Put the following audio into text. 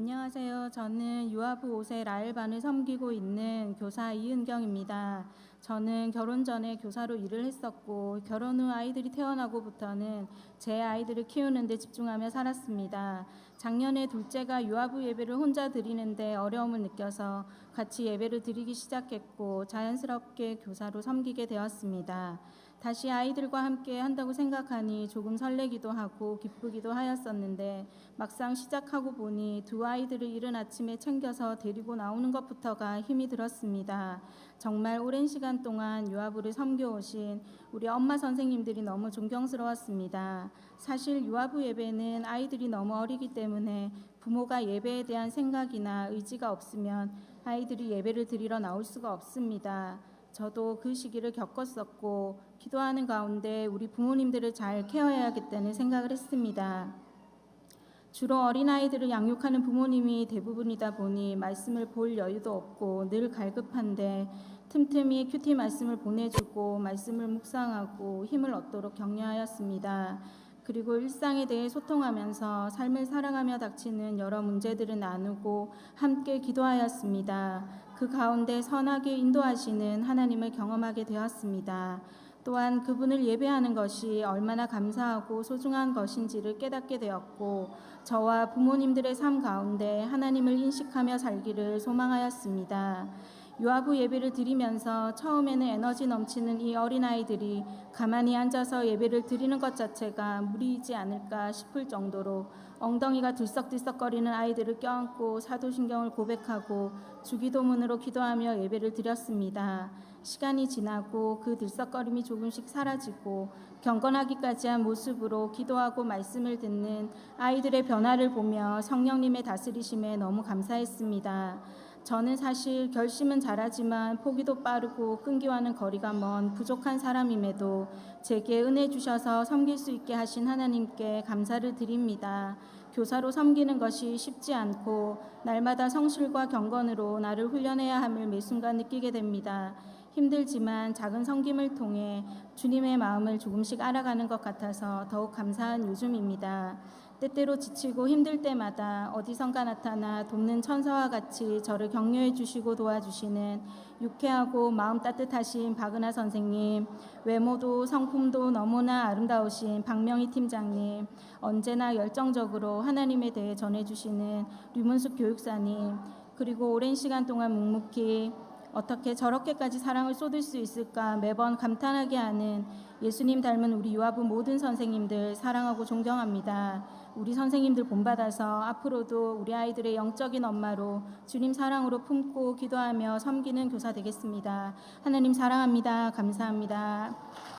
안녕하세요. 저는 유아부 5세 라일반을 섬기고 있는 교사 이은경입니다. 저는 결혼 전에 교사로 일을 했었고 결혼 후 아이들이 태어나고부터는 제 아이들을 키우는 데 집중하며 살았습니다. 작년에 둘째가 유아부 예배를 혼자 드리는데 어려움을 느껴서 같이 예배를 드리기 시작했고 자연스럽게 교사로 섬기게 되었습니다. 다시 아이들과 함께 한다고 생각하니 조금 설레기도 하고 기쁘기도 하였었는데 막상 시작하고 보니 두 아이들을 이른 아침에 챙겨서 데리고 나오는 것부터가 힘이 들었습니다. 정말 오랜 시간 동안 유아부를 섬겨오신 우리 엄마 선생님들이 너무 존경스러웠습니다. 사실 유아부 예배는 아이들이 너무 어리기 때문에 부모가 예배에 대한 생각이나 의지가 없으면 아이들이 예배를 드리러 나올 수가 없습니다. 저도 그 시기를 겪었었고 기도하는 가운데 우리 부모님들을 잘 케어해야겠다는 생각을 했습니다. 주로 어린아이들을 양육하는 부모님이 대부분이다 보니 말씀을 볼 여유도 없고 늘 갈급한데 틈틈이 큐티 말씀을 보내주고 말씀을 묵상하고 힘을 얻도록 격려하였습니다. 그리고 일상에 대해 소통하면서 삶을 살아가며 닥치는 여러 문제들을 나누고 함께 기도하였습니다. 그 가운데 선하게 인도하시는 하나님을 경험하게 되었습니다. 또한 그분을 예배하는 것이 얼마나 감사하고 소중한 것인지를 깨닫게 되었고 저와 부모님들의 삶 가운데 하나님을 인식하며 살기를 소망하였습니다. 유아부 예배를 드리면서 처음에는 에너지 넘치는 이 어린아이들이 가만히 앉아서 예배를 드리는 것 자체가 무리이지 않을까 싶을 정도로 엉덩이가 들썩들썩거리는 아이들을 껴안고 사도신경을 고백하고 주기도문으로 기도하며 예배를 드렸습니다. 시간이 지나고 그 들썩거림이 조금씩 사라지고 경건하기까지 한 모습으로 기도하고 말씀을 듣는 아이들의 변화를 보며 성령님의 다스리심에 너무 감사했습니다. 저는 사실 결심은 잘하지만 포기도 빠르고 끈기와는 거리가 먼 부족한 사람임에도 제게 은혜 주셔서 섬길 수 있게 하신 하나님께 감사를 드립니다. 교사로 섬기는 것이 쉽지 않고 날마다 성실과 경건으로 나를 훈련해야 함을 매 순간 느끼게 됩니다. 힘들지만 작은 섬김을 통해 주님의 마음을 조금씩 알아가는 것 같아서 더욱 감사한 요즘입니다. 때때로 지치고 힘들 때마다 어디선가 나타나 돕는 천사와 같이 저를 격려해 주시고 도와주시는 유쾌하고 마음 따뜻하신 박은하 선생님, 외모도 성품도 너무나 아름다우신 박명희 팀장님, 언제나 열정적으로 하나님에 대해 전해주시는 류문숙 교육사님, 그리고 오랜 시간 동안 묵묵히 어떻게 저렇게까지 사랑을 쏟을 수 있을까 매번 감탄하게 하는 예수님 닮은 우리 유아부 모든 선생님들 사랑하고 존경합니다. 우리 선생님들 본받아서 앞으로도 우리 아이들의 영적인 엄마로 주님 사랑으로 품고 기도하며 섬기는 교사 되겠습니다. 하나님 사랑합니다. 감사합니다.